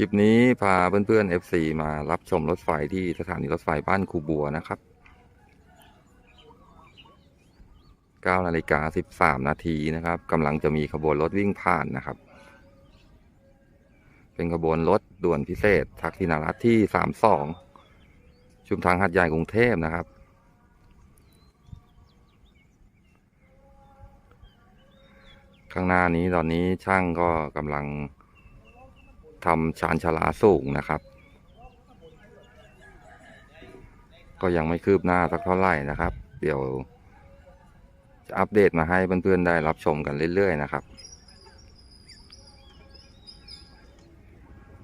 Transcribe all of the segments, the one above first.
ลิปนี้พาเพื่อนๆ FC มารับชมรถไฟที่สถานีรถไฟบ้านคูบัวนะครับ 9นาฬิกา13 นาทีนะครับกำลังจะมีขบวนรถวิ่งผ่านนะครับ เป็นขบวนรถด่วนพิเศษ ทักษิณรัฐที่ 32 ชุมทางหัดใหญ่กรุงเทพนะครับ ข้างหน้านี้ตอนนี้ช่างก็กำลัง ทำชานชลาสูงนะครับ ก็ยังไม่คืบหน้าสักเท่าไหร่นะครับ เดี๋ยวจะอัปเดตมาให้เพื่อนๆได้รับชมกันเรื่อยๆนะครับ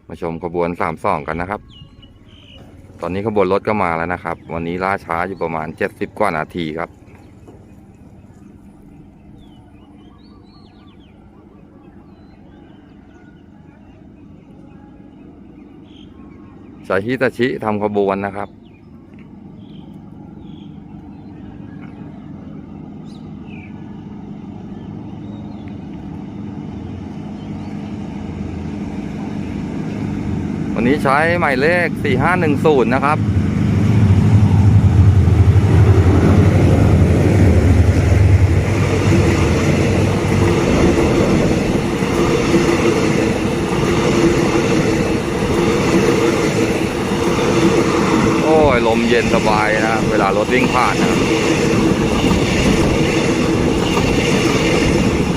มาชมขบวนสามสองกันนะครับ ตอนนี้ขบวนรถก็มาแล้วนะครับ วันนี้ล่าช้าอยู่ประมาณเจ็ดสิบกว่านาทีครับ สายฮิตาชิทำขบวนนะครับ วันนี้ใช้หมายเลข 4510 นะครับ โอยลมเย็นสบายนะ เวลารถวิ่งผ่านนะครับ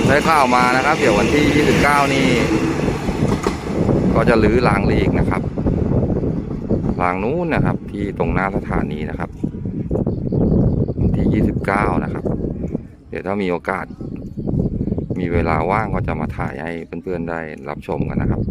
ได้ข่าวมานะครับ เดี๋ยววันที่ 29 นี่ ก็จะรื้อรางลีกนะครับรางนู้นนะครับ ที่ตรงหน้าสถานีนะครับวันที่ 29 นะครับ เดี๋ยวถ้ามีโอกาส มีเวลาว่างก็จะมาถ่ายให้เพื่อนๆได้รับชมกันนะครับ